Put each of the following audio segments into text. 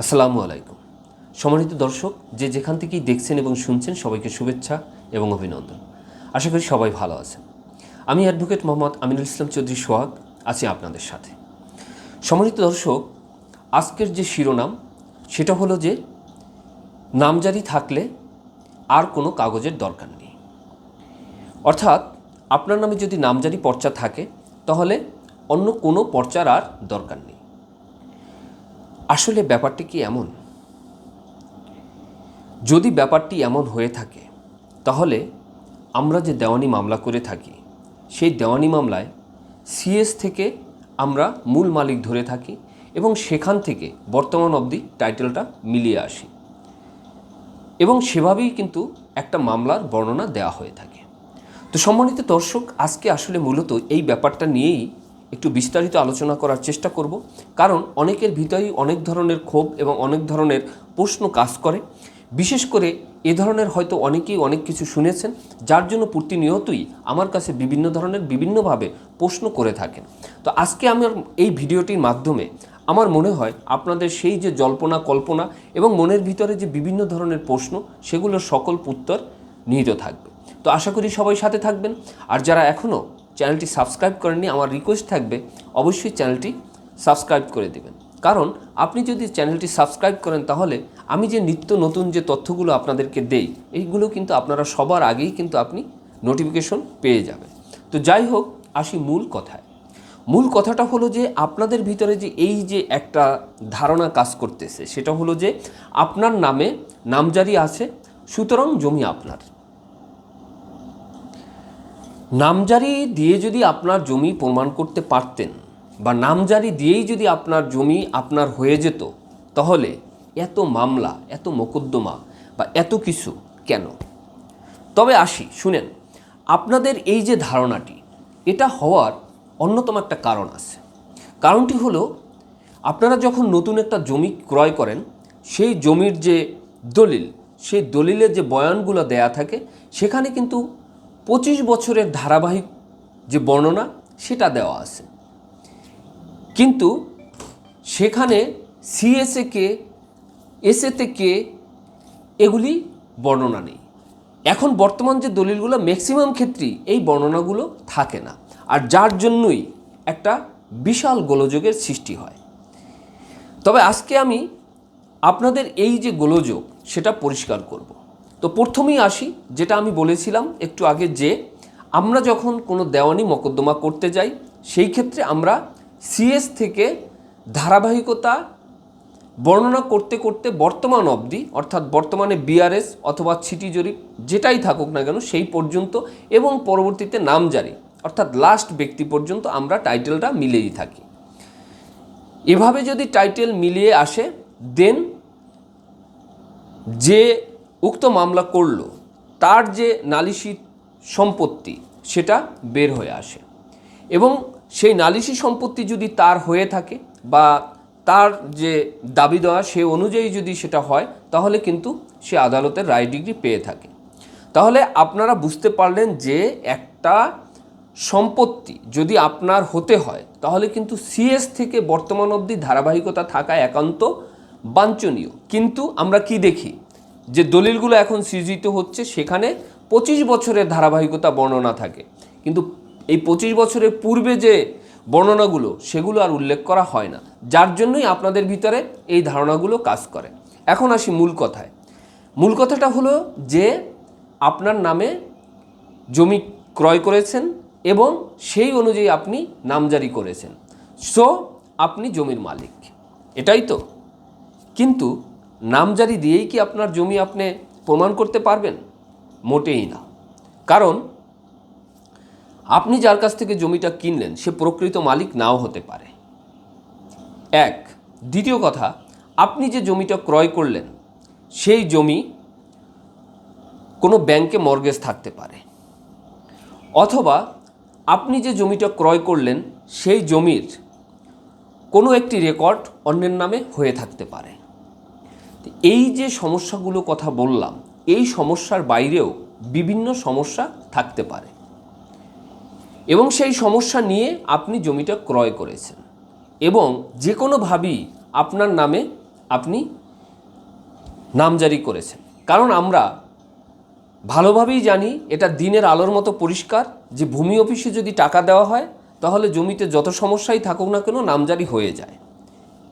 আসসালামু আলাইকুম। সম্মানিত দর্শক, যে যেখান থেকেই দেখছেন এবং শুনছেন সবাইকে শুভেচ্ছা এবং অভিনন্দন। আশা করি সবাই ভালো আছেন। আমি অ্যাডভোকেট মোহাম্মদ আমিনুল ইসলাম চৌধুরী সোহাগ, আছি আপনাদের সাথে। সম্মানিত দর্শক, আজকের যে শিরোনাম, সেটা হলো যে, নামজারি থাকলে আর কোনো কাগজের দরকার নেই। অর্থাৎ, আপনার নামে যদি নামজারি পর্চা থাকে, তাহলে অন্য কোনো পর্চার আর দরকার নেই। আসলে ব্যাপারটি কি এমন? যদি ব্যাপারটি এমন হয়ে থাকে, তাহলে আমরা যে দেওয়ানি মামলা করে থাকি, সেই দেওয়ানি মামলায় সিএস থেকে আমরা মূল মালিক ধরে থাকি এবং সেখান থেকে বর্তমান অবধি টাইটেলটা মিলিয়ে আসি। এবং সেভাবেই কিন্তু একটা মামলার বর্ণনা দেওয়া হয়ে থাকে। তো সম্মানিত দর্শক, আজকে আসলে মূলত এই ব্যাপারটা নিয়েই একটু বিস্তারিত আলোচনা করার চেষ্টা করব। কারণ অনেকের ভিতরেই অনেক ধরনের ক্ষোভ এবং অনেক ধরনের প্রশ্ন কাজ করে। বিশেষ করে এ ধরনের হয়তো অনেকেই অনেক কিছু শুনেছেন, যার জন্য প্রতিনিয়তই আমার কাছে বিভিন্ন ধরনের বিভিন্নভাবে প্রশ্ন করে থাকেন। তো আজকে আমার এই ভিডিওটির মাধ্যমে আমার মনে হয় আপনাদের সেই যে জল্পনা, কল্পনা এবং মনের ভিতরে যে বিভিন্ন ধরনের প্রশ্ন, সেগুলোর সকল উত্তর নিহিত থাকবে। তো আশা করি সবাই সাথে থাকবেন। আর যারা এখনও চ্যানেলটি সাবস্ক্রাইব করেননি, আমার রিকোয়েস্ট থাকবে অবশ্যই চ্যানেলটি সাবস্ক্রাইব করে দেবেন। কারণ আপনি যদি চ্যানেলটি সাবস্ক্রাইব করেন তাহলে আমি যে নিত্য নতুন যে তথ্যগুলো আপনাদেরকে দেই, এইগুলো কিন্তু আপনারা সবার আগেই কিন্তু আপনি নোটিফিকেশন পেয়ে যাবেন। তো যাই হোক, আসি মূল কথায়। মূল কথাটা হলো যে আপনাদের ভিতরে যে এই যে একটা ধারণা কাজ করতেছে, সেটা হলো যে আপনার নামে নামজারি আছে, সুতরাং জমি আপনার। নামজারি দিয়ে যদি আপনার জমি প্রমাণ করতে পারতেন বা নামজারি দিয়েই যদি আপনার জমি আপনার হয়ে যেত, তাহলে এত মামলা, এত মোকদ্দমা বা এত কিছু কেন? তবে আসি, শুনেন। আপনাদের এই যে ধারণাটি, এটা হওয়ার অন্যতম একটা কারণ আছে। কারণটি হলো, আপনারা যখন নতুন একটা জমি ক্রয় করেন, সেই জমির যে দলিল, সেই দলিলের যে বয়ানগুলো দেয়া থাকে, সেখানে কিন্তু পঁচিশ বছরের ধারাবাহিক যে বর্ণনা, সেটা দেওয়া আছে। কিন্তু সেখানে সিএসএ কে, এসএতে কে, এগুলি বর্ণনা নেই। এখন বর্তমান যে দলিলগুলো ম্যাক্সিমাম ক্ষেত্রেই এই বর্ণনাগুলো থাকে না। আর যার জন্যই একটা বিশাল গোলযোগের সৃষ্টি হয়। তবে আজকে আমি আপনাদের এই যে গোলযোগ, সেটা পরিষ্কার করব। তো প্রথমেই আসি, যেটা আমি বলেছিলাম একটু আগে যে, আমরা যখন কোনো দেওয়ানি মকদ্দমা করতে যাই, সেই ক্ষেত্রে আমরা সিএস থেকে ধারাবাহিকতা বর্ণনা করতে করতে বর্তমান অবধি, অর্থাৎ বর্তমানে বিআরএস অথবা ছিটি জরিপ যেটাই থাকুক না কেন, সেই পর্যন্ত এবং পরবর্তীতে নামজারি অর্থাৎ লাস্ট ব্যক্তি পর্যন্ত আমরা টাইটেলটা মিলেই থাকি। এভাবে যদি টাইটেল মিলিয়ে আসে দেন যে উক্ত মামলা করল, তার যে নালিশি সম্পত্তি, সেটা বের হয়ে আসে। এবং সেই নালিশি সম্পত্তি যদি তার হয়ে থাকে বা তার যে দাবি দেওয়া সে অনুযায়ী যদি সেটা হয়, তাহলে কিন্তু সে আদালতের রায় ডিগ্রি পেয়ে থাকে। তাহলে আপনারা বুঝতে পারলেন যে একটা সম্পত্তি যদি আপনার হতে হয়, তাহলে কিন্তু সিএস থেকে বর্তমান অবধি ধারাবাহিকতা থাকা একান্ত বাঞ্ছনীয়। কিন্তু আমরা কি দেখি? যে দলিলগুলো এখন সৃজিত হচ্ছে, সেখানে পঁচিশ বছরের ধারাবাহিকতা বর্ণনা থাকে। কিন্তু এই পঁচিশ বছরের পূর্বে যে বর্ণনাগুলো, সেগুলো আর উল্লেখ করা হয় না। যার জন্যই আপনাদের ভিতরে এই ধারণাগুলো কাজ করে। এখন আসি মূল কথায়। মূল কথাটা হলো যে, আপনার নামে জমি ক্রয় করেছেন এবং সেই অনুযায়ী আপনি নামজারি করেছেন। সো, আপনি জমির মালিক। এটাই তো। কিন্তু নামজারি দিয়েই কি আপনার জমি আপনি প্রমাণ করতে পারবেন? মোটেই না। কারণ, আপনি যার কাছ থেকে জমিটা কিনলেন, সে প্রকৃত মালিক নাও হতে পারে। এক। দ্বিতীয় কথা, আপনি যে জমিটা ক্রয় করলেন, সেই জমি কোনো ব্যাংকে মর্গেজ থাকতে পারে। অথবা, আপনি যে জমিটা ক্রয় করলেন, সেই জমির কোনো একটি রেকর্ড অন্যের নামে হয়ে থাকতে পারে। এই যে সমস্যাগুলো কথা বললাম, এই সমস্যার বাইরেও বিভিন্ন সমস্যা থাকতে পারে। এবং সেই সমস্যা নিয়ে আপনি জমিটা ক্রয় করেছেন এবং যে কোনোভাবেই আপনার নামে আপনি নামজারি করেছেন। কারণ আমরা ভালোভাবেই জানি এটা দিনের আলোর মতো পরিষ্কার, যে ভূমি অফিসে যদি টাকা দেওয়া হয়, তাহলে জমিতে যত সমস্যাই থাকুক না কেন নামজারি হয়ে যায়।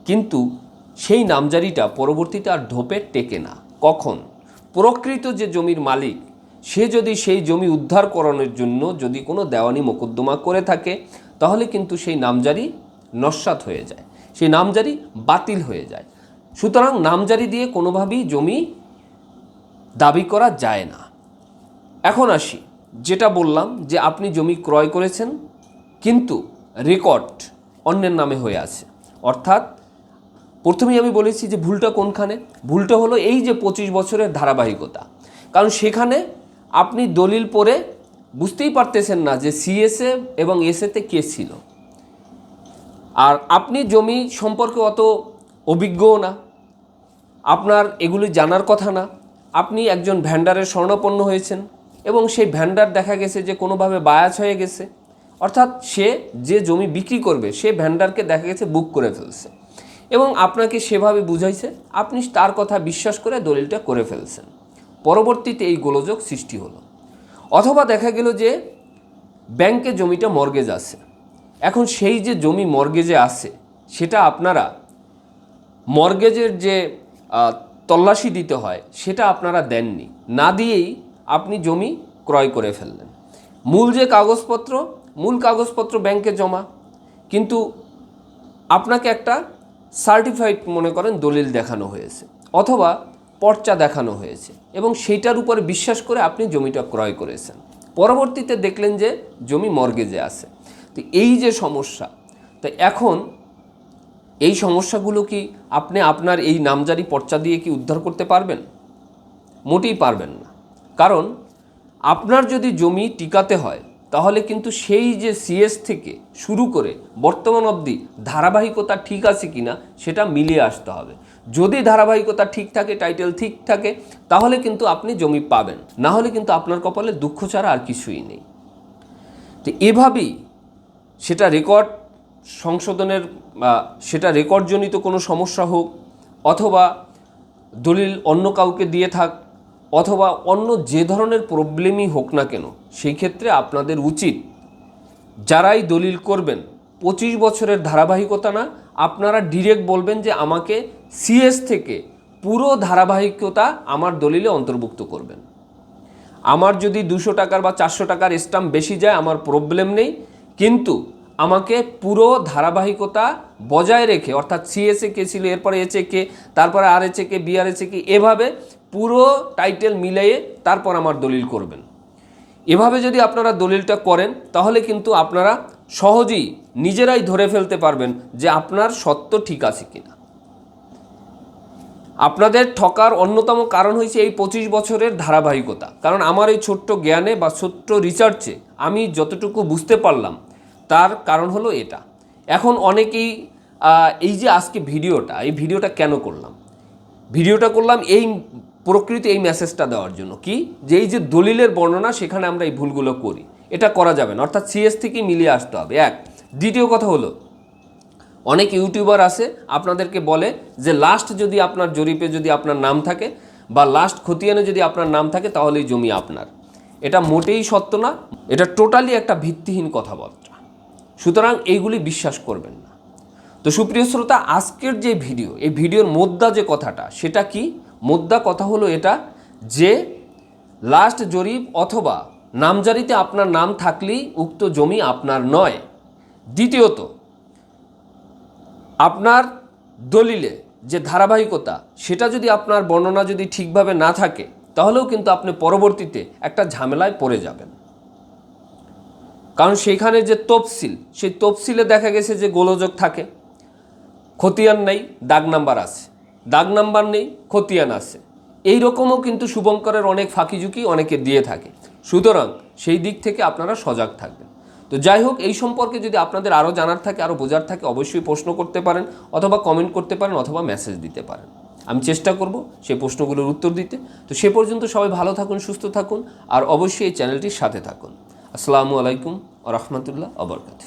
কিন্তু সেই নামজারিটা পরবর্তীতে আর ঢোপে টেকে না। কখন? প্রকৃত যে জমির মালিক, সে যদি সেই জমি উদ্ধার করানোর জন্য যদি কোনো দেওয়ানি মোকদ্দমা করে থাকে, তাহলে কিন্তু সেই নামজারি নস্বাত হয়ে যায়। সেই নামজারি বাতিল হয়ে যায়। সুতরাং নামজারি দিয়ে কোনোভাবেই জমি দাবি করা যায় না। এখন আসি, যেটা বললাম যে আপনি জমি ক্রয় করেছেন, কিন্তু রেকর্ড অন্যের নামে হয়ে আছে। অর্থাৎ প্রথমেই আমি বলেছি যে ভুলটা কোনখানে? ভুলটা হলো এই যে পঁচিশ বছরের ধারাবাহিকতা। কারণ সেখানে আপনি দলিল পড়ে বুঝতেই পারতেছেন না যে সিএসএ এবং এসএতে কে ছিল। আর আপনি জমি সম্পর্কে অত অভিজ্ঞও না। আপনার এগুলি জানার কথা না। আপনি একজন ভ্যান্ডারের স্বর্ণপন্ন হয়েছেন এবং সেই ভ্যান্ডার দেখা গেছে যে কোনোভাবে বায়াজ হয়ে গেছে। অর্থাৎ সে যে জমি বিক্রি করবে, সে ভ্যান্ডারকে দেখা গেছে বুক করে ফেলছে। এবং আপনাকে সেভাবে বুঝাইছে, আপনি তার কথা বিশ্বাস করে দলিলটা করে ফেলছেন। পরবর্তীতে এই গোলযোগ সৃষ্টি হলো। অথবা দেখা গেল যে ব্যাংকে জমিটা মর্গেজ আছে। এখন সেই যে জমি মর্গেজে আছে, সেটা আপনারা মর্গেজের যে তল্লাশি দিতে হয়, সেটা আপনারা দেননি। না দিয়েই আপনি জমি ক্রয় করে ফেললেন। মূল যে কাগজপত্র, মূল কাগজপত্র ব্যাংকে জমা। কিন্তু আপনাকে একটা সার্টিফাইড মনে করেন দলিল দেখানো হয়েছে অথবা পর্চা দেখানো হয়েছে এবং সেইটার উপরে বিশ্বাস করে আপনি জমিটা ক্রয় করেছেন। পরবর্তীতে দেখলেন যে জমি মর্গেজে আছে। তো এই যে সমস্যা, তো এখন এই সমস্যাগুলো কি আপনি আপনার এই নামজারি পর্চা দিয়ে কি উদ্ধার করতে পারবেন? মোটেই পারবেন না। কারণ আপনার যদি জমি টিকাতে হয় তাহলে কিন্তু সেই যে সিএস থেকে শুরু করে বর্তমান অবধি ধারাবাহিকতা ঠিক আছে কিনা সেটা মিলিয়ে আসতে হবে। যদি ধারাবাহিকতা ঠিক থাকে টাইটেল ঠিক থাকে, তাহলে কিন্তু আপনি জমি পাবেন। না হলে কিন্তু আপনার কপালে দুঃখ ছাড়া আর কিছুই নেই। তো এভাবেই সেটা রেকর্ড সংশোধনের সেটা রেকর্ডজনিত কোনো সমস্যা হোক, অথবা দলিল অন্য কাউকে দিয়ে থাক অথবা অন্য যে ধরনের প্রবলেমই হোক না কেন, সেই ক্ষেত্রে আপনাদের উচিত যারাই দলিল করবেন, পঁচিশ বছরের ধারাবাহিকতা না, আপনারা ডিরেক্ট বলবেন যে আমাকে সিএস থেকে পুরো ধারাবাহিকতা আমার দলিলে অন্তর্ভুক্ত করবেন। আমার যদি দুশো টাকার বা চারশো টাকার স্টাম্প বেশি যায়, আমার প্রবলেম নেই, কিন্তু আমাকে পুরো ধারাবাহিকতা বজায় রেখে, অর্থাৎ সিএসএ কে ছিল, এরপরে এচে কে, তারপরে আর এচে কে বিআর এচে কে, এভাবে পুরো টাইটেল মিলিয়ে তারপর আমার দলিল করবেন। এভাবে যদি আপনারা দলিলটা করেন, তাহলে কিন্তু আপনারা সহজেই নিজেরাই ধরে ফেলতে পারবেন যে আপনার সত্য ঠিক আছে কিনা। আপনাদের ঠকার অন্যতম কারণ হয়েছে এই পঁচিশ বছরের ধারাবাহিকতা। কারণ আমার এই ছোট্ট জ্ঞানে বা ছোট্ট রিসার্চে আমি যতটুকু বুঝতে পারলাম, তার কারণ হলো এটা। এখন অনেকেই এই যে আজকে ভিডিওটা, এই ভিডিওটা কেন করলাম? ভিডিওটা করলাম এই প্রকৃতি এই মেসেজটা দেওয়ার জন্য। কি? যে এই যে দলিলের বর্ণনা, সেখানে আমরা এই ভুলগুলো করি। এটা করা যাবে না। অর্থাৎ সিএস থেকে মিলিয়ে আসতে হবে। এক, দ্বিতীয় কথা হলো, অনেক ইউটিউবার আছে, আপনাদেরকে বলে যে লাস্ট যদি আপনার জরিপে যদি আপনার নাম থাকে বা লাস্ট খতিয়ানে যদি আপনার নাম থাকে, তাহলেই জমি আপনার। এটা মোটেই সত্য না, এটা টোটালি একটা ভিত্তিহীন কথাবার্তা। সুতরাং এইগুলি বিশ্বাস করবেন না। তো সুপ্রিয় শ্রোতা, আজকের যে ভিডিও এই ভিডিওর মোদ্দা যে কথাটা, সেটা কি? মোদ্দা কথা হলো এটা যে লাস্ট জরিপ অথবা নামজারিতে আপনার নাম থাকলেই উক্ত জমি আপনার নয়। দ্বিতীয়ত, আপনার দলিলে যে ধারাবাহিকতা, সেটা যদি আপনার বর্ণনা যদি ঠিকভাবে না থাকে, তাহলেও কিন্তু আপনি পরবর্তীতে একটা ঝামেলায় পড়ে যাবেন। কারণ সেইখানে যে তফসিল, সেই তফসিলে দেখা গেছে যে গোলযোগ থাকে। খতিয়ান নেই, দাগ নাম্বার আছে। দাগ নাম্বার নেই, খতিয়ান আছে। এই রকমও কিন্তু শুভঙ্করের অনেক ফাঁকিঝুঁকি অনেকে দিয়ে থাকে। সুতরাং সেই দিক থেকে আপনারা সজাগ থাকবেন। তো যাই হোক, এই সম্পর্কে যদি আপনাদের আরও জানার থাকে, আরও বোঝার থাকে, অবশ্যই প্রশ্ন করতে পারেন অথবা কমেন্ট করতে পারেন অথবা মেসেজ দিতে পারেন। আমি চেষ্টা করব সেই প্রশ্নগুলোর উত্তর দিতে। তো সে পর্যন্ত সবাই ভালো থাকুন, সুস্থ থাকুন, আর অবশ্যই এই চ্যানেলটির সাথে থাকুন। আসসালামু আলাইকুম রহমতুল্লাহ আবরকাত